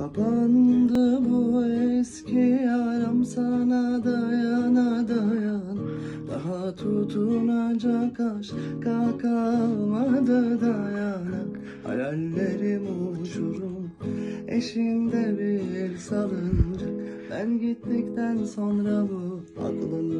Kapandı bu eski yaram sana dayana dayan. Daha tutunacak aşka kalmadı dayanak. Hayallerim uçurum eşinde bir salıncak. Ben gittikten sonra bu kalır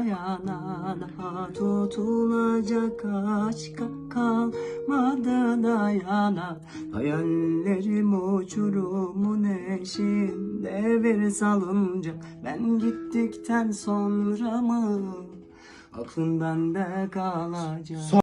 Daha tutulacak aşka kalmadı dayana. Hayallerim uçurumun eşiğinde bir salıncak Ben gittikten sonra mı aklın bende kalacak